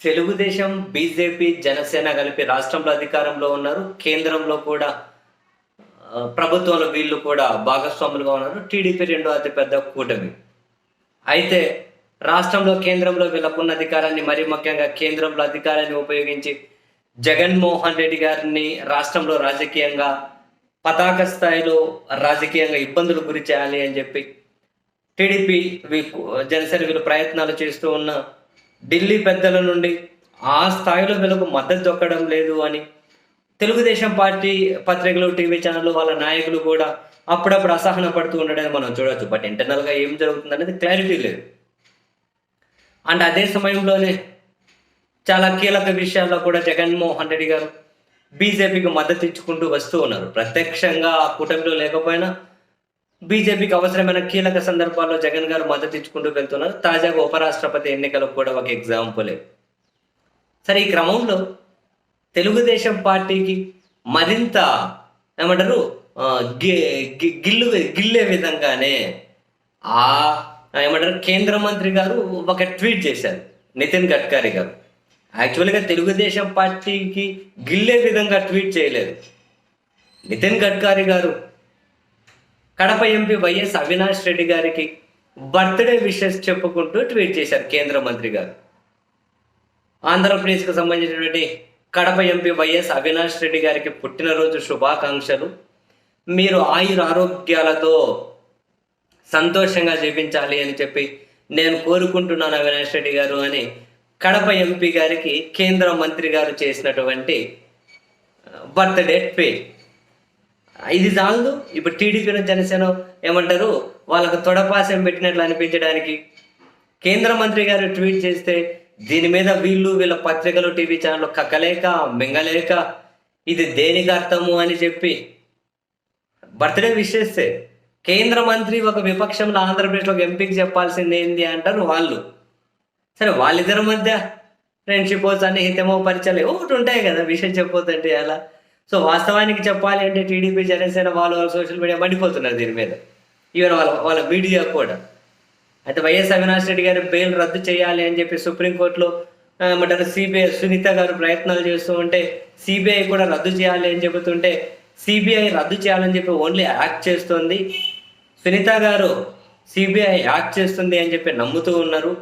Telugu Desam BJP Janasena కలిపి రాష్ట్రంలో అధికారంలో ఉన్నారు. కేంద్రంలో కూడా ప్రభుత్వంలో వీళ్ళు కూడా భాగస్వాములుగా ఉన్నారు. టీడీపీ రెండో అతిపెద్ద కూటమి. అయితే రాష్ట్రంలో కేంద్రంలో వీళ్ళకున్న అధికారాన్ని మరీ ముఖ్యంగా కేంద్రంలో అధికారాన్ని ఉపయోగించి జగన్మోహన్ రెడ్డి గారిని రాష్ట్రంలో రాజకీయంగా పతాక స్థాయిలో రాజకీయంగా ఇబ్బందులు గురి చేయాలి అని చెప్పి టీడీపీ జనసేన వీళ్ళు ప్రయత్నాలు చేస్తూ ఉన్న ఢిల్లీ పెద్దల నుండి ఆ స్థాయిలో వీళ్ళకు మద్దతు దొక్కడం లేదు అని తెలుగుదేశం పార్టీ పత్రికలు టీవీ ఛానళ్ళు వాళ్ళ నాయకులు కూడా అప్పుడప్పుడు అసహన పడుతూ ఉండడం మనం చూడొచ్చు. బట్ ఇంటర్నల్గా ఏం జరుగుతుంది అనేది క్లారిటీ లేదు. అండ్ అదే సమయంలోనే చాలా కీలక విషయాల్లో కూడా జగన్మోహన్ రెడ్డి గారు బీజేపీకి మద్దతు ఇచ్చుకుంటూ వస్తూ ఉన్నారు. ప్రత్యక్షంగా ఆ కూటమిలో లేకపోయినా బీజేపీకి అవసరమైన కీలక సందర్భాల్లో జగన్ గారు మద్దతు ఇచ్చుకుంటూ వెళ్తున్నారు. తాజాగా ఉపరాష్ట్రపతి ఎన్నికలకు కూడా ఒక ఎగ్జాంపులే సరే ఈ క్రమంలో తెలుగుదేశం పార్టీకి మరింత ఏమంటారు గి- గిల్లు గిల్లే విధంగానే ఆ ఏమంటారు కేంద్ర మంత్రి గారు ఒక ట్వీట్ చేశారు నితిన్ గడ్కరీ గారు. యాక్చువల్గా తెలుగుదేశం పార్టీకి గిల్లే విధంగా ట్వీట్ చేయలేదు. నితిన్ గడ్కరీ గారు కడప ఎంపీ వైఎస్ అవినాష్ రెడ్డి గారికి బర్త్డే విషెస్ చెప్పుకుంటూ ట్వీట్ చేశారు కేంద్ర మంత్రి గారు. ఆంధ్రప్రదేశ్కు సంబంధించినటువంటి కడప ఎంపీ వైఎస్ అవినాష్ రెడ్డి గారికి పుట్టినరోజు శుభాకాంక్షలు. మీరు ఆయుర ఆరోగ్యాలతో సంతోషంగా జీవించాలి అని చెప్పి నేను కోరుకుంటున్నాను అవినాష్ రెడ్డి గారు అని కడప ఎంపీ గారికి కేంద్ర మంత్రి గారు చేసినటువంటి బర్త్డే ట్వీట్. ఇది చాలదు. ఇప్పుడు టీడీపీ జనసేన ఏమంటారు? వాళ్ళకు తొడపాసం పెట్టినట్లు అనిపించడానికి కేంద్ర మంత్రి గారు ట్వీట్ చేస్తే దీని మీద వీళ్ళు వీళ్ళ పత్రికలు టీవీ ఛానల్ కక్కలేక మింగలేక ఇది దేనికి అర్థము అని చెప్పి బర్త్డే విష్ చేస్తే కేంద్ర మంత్రి ఒక విపక్షంలో ఆంధ్రప్రదేశ్లో ఒక ఎంపీకి చెప్పాల్సింది ఏంది అంటారు వాళ్ళు. సరే వాళ్ళిద్దరి మధ్య ఫ్రెండ్షిప్ అని హితమో పరిచయాలు ఒకటి ఉంటాయి కదా విషయం చెప్పొద్దంటే అలా. సో వాస్తవానికి చెప్పాలి అంటే టీడీపీ జనసేన వాళ్ళు వాళ్ళ సోషల్ మీడియా మండిపోతున్నారు దీని మీద. ఈవెన్ వాళ్ళ వాళ్ళ మీడియా కూడా. అయితే వైఎస్ అవినాష్ రెడ్డి గారి బెయిల్ రద్దు చేయాలి అని చెప్పి సుప్రీంకోర్టులో ఆ, ఏమంటారు సిబిఐ సునీత గారు ప్రయత్నాలు చేస్తూ ఉంటే సిబిఐ కూడా రద్దు చేయాలి అని చెబుతుంటే సిబిఐ రద్దు చేయాలని చెప్పి ఓన్లీ యాక్ట్ చేస్తుంది. సునీత గారు సిబిఐ యాక్ట్ చేస్తుంది అని చెప్పి నమ్ముతూ ఉన్నారు.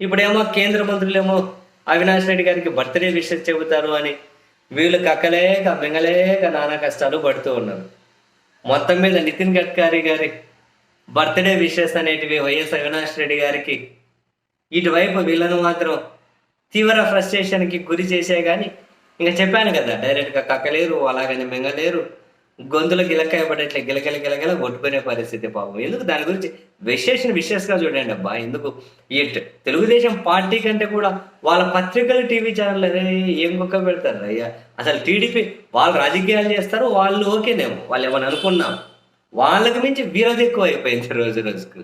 ఇప్పుడేమో కేంద్ర మంత్రులేమో అవినాష్ రెడ్డి గారికి బర్త్డే విషయం చెబుతారు అని వీళ్ళు కక్కలేక మింగలేక నానా కష్టాలు పడుతూ ఉన్నారు. మొత్తం మీద నితిన్ గడ్కరీ గారి బర్త్డే విషెస్ అనేటివి వైఎస్ అవినాష్ రెడ్డి గారికి ఇటువైపు వీళ్ళను మాత్రం తీవ్ర ఫ్రస్ట్రేషన్కి గురి చేసే కానీ ఇంకా చెప్పాను కదా డైరెక్ట్గా కక్కలేరు అలాగని మింగలేరు గొంతులో గిలకాయ పడేట్లే గిలగల గిలగల కొట్టుకునే పరిస్థితి పాపం. ఎందుకు దాని గురించి విశేషణ విశేషంగా చూడండి అబ్బా ఎందుకు? ఈ తెలుగుదేశం పార్టీ కంటే కూడా వాళ్ళ పత్రికలు టీవీ ఛానల్ ఏం కుక్క పెడతారు అయ్యా? అసలు టీడీపీ వాళ్ళు రాజకీయాలు చేస్తారు వాళ్ళు ఓకేనేమో వాళ్ళు ఏమని అనుకున్నాం. వాళ్ళకి మించి వీరది ఎక్కువ అయిపోయింది రోజు రోజుకు.